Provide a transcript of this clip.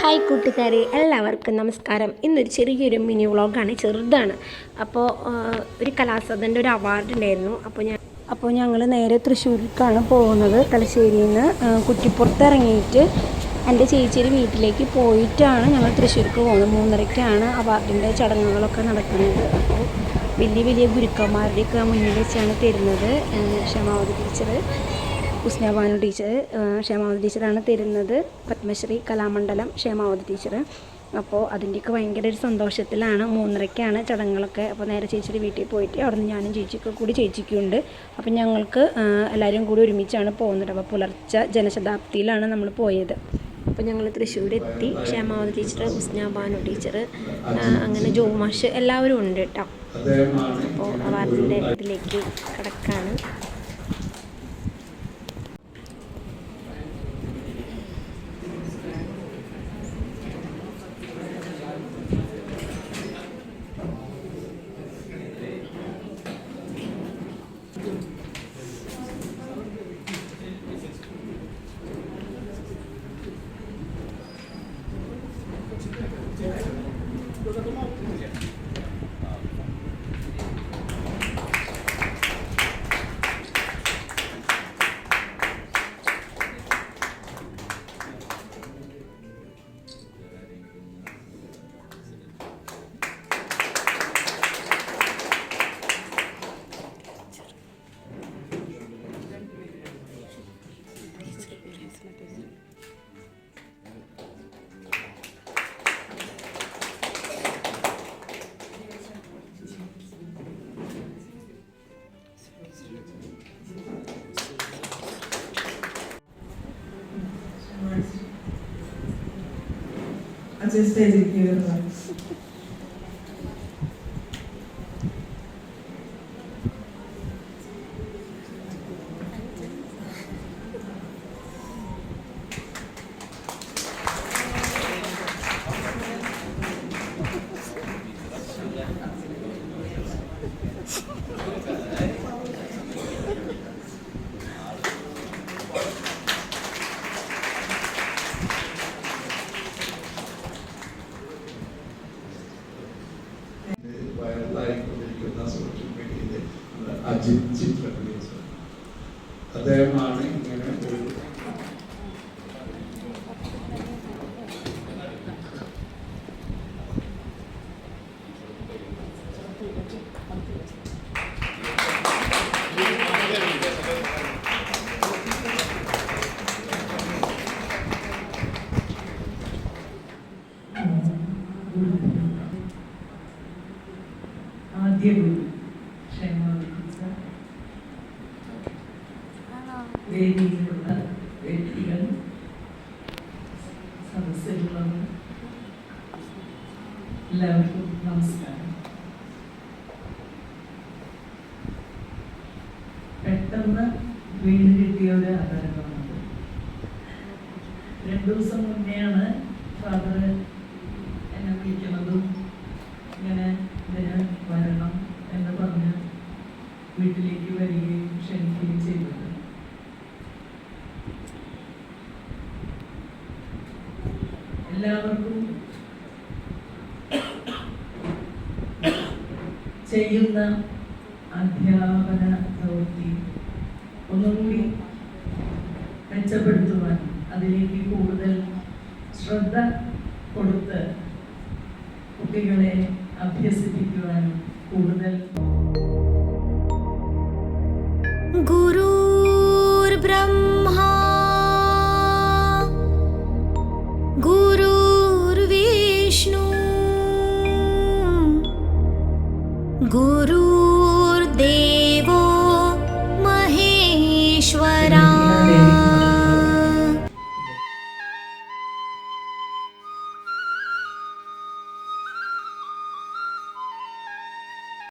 Hi കൂട്ടുകാരെ എല്ലാവർക്കും നമസ്കാരം. ഇന്നൊരു ചെറിയൊരു മിനി വ്ളോഗാണ് ചെറുതാണ്. അപ്പോൾ ഒരു കലാസദന്റെ ഒരു അവാർഡ് ഉണ്ടായിരുന്നു. അപ്പോൾ ഞാൻ അപ്പോൾ ഞങ്ങൾ നേരെ തൃശ്ശൂരിലേക്കാണ് പോകുന്നത് തലശ്ശേരിയിൽ നിന്ന് കുറ്റിപ്പുറത്ത് ഇറങ്ങിയിട്ട് എന്റെ ചേച്ചിയുടെ വീട്ടിലേക്ക് പോയിട്ടാണ് ഞങ്ങൾ തൃശ്ശൂർക്ക് പോകുന്നത്. മൂന്നരയ്ക്കാണ് അവാർഡിന്റെ ചടങ്ങുകളൊക്കെ നടക്കുന്നത്. അപ്പോൾ വലിയ വലിയ ഗുരുക്കന്മാരുടെയൊക്കെ മുന്നിൽ വെച്ചാണ് തരുന്നത് ഏഹ് ക്ഷമാവതി ടീച്ചർ ഉസ്നാബാനു ടീച്ചർ ക്ഷേമാവതി ടീച്ചറാണ് തരുന്നത്. പത്മശ്രീ കലാമണ്ഡലം ക്ഷേമാവതി ടീച്ചർ അപ്പോൾ അതിന്റെയൊക്കെ ഭയങ്കര ഒരു സന്തോഷത്തിലാണ്. മൂന്നരയ്ക്കാണ് ചടങ്ങുകളൊക്കെ. അപ്പോൾ നേരെ ചേച്ചിയുടെ വീട്ടിൽ പോയിട്ട് അവിടെ നിന്ന് ഞാനും ചേച്ചിയൊക്കെ കൂടി ചേച്ചിക്കുണ്ട്. അപ്പോൾ ഞങ്ങൾക്ക് എല്ലാവരും കൂടി ഒരുമിച്ചാണ് പോകുന്നത്. അപ്പോൾ പുലർച്ചെ ജനശതാബ്ദിയിലാണ് നമ്മൾ പോയത്. അപ്പോൾ ഞങ്ങൾ തൃശ്ശൂരെത്തി ക്ഷേമാവതി ടീച്ചർ ഉസ്നാബാനു ടീച്ചർ അങ്ങനെ ജോമാഷ് എല്ലാവരും ഉണ്ട് കേട്ടോ അപ്പോൾ അവാർഡിന്റെ ഇതിലേക്ക് കിടക്കാണ്. ことも含むです just as you hear. Ajith ചിത്ര അദ്ദേഹമാണ് ഇങ്ങനെ ഒരു ആദ്യ ഗുരു വേദിയിലുള്ള വ്യക്തികൾ എല്ലാവർക്കും നമസ്കാരം. പെട്ടെന്ന് വീണ് കിട്ടിയ ഒരു ആദരവാണത് രണ്ടു ദിവസം മുന്നെയാണ് ഫാദർ എന്നെ വിളിക്കുന്നതും ഇങ്ങനെ വരണം എന്ന് പറഞ്ഞ് വീട്ടിലേക്ക് വരികയും എല്ലാവർക്കും ചെയ്യുന്ന അധ്യാപന പ്രവൃത്തി ഒന്നുകൂടി മെച്ചപ്പെടുത്തുവാൻ അതിലേക്ക് കൂടുതൽ ശ്രദ്ധ കൊടുത്ത് കുട്ടികളെ അഭ്യസിപ്പിക്കുവാനും കൂടുതൽ Guru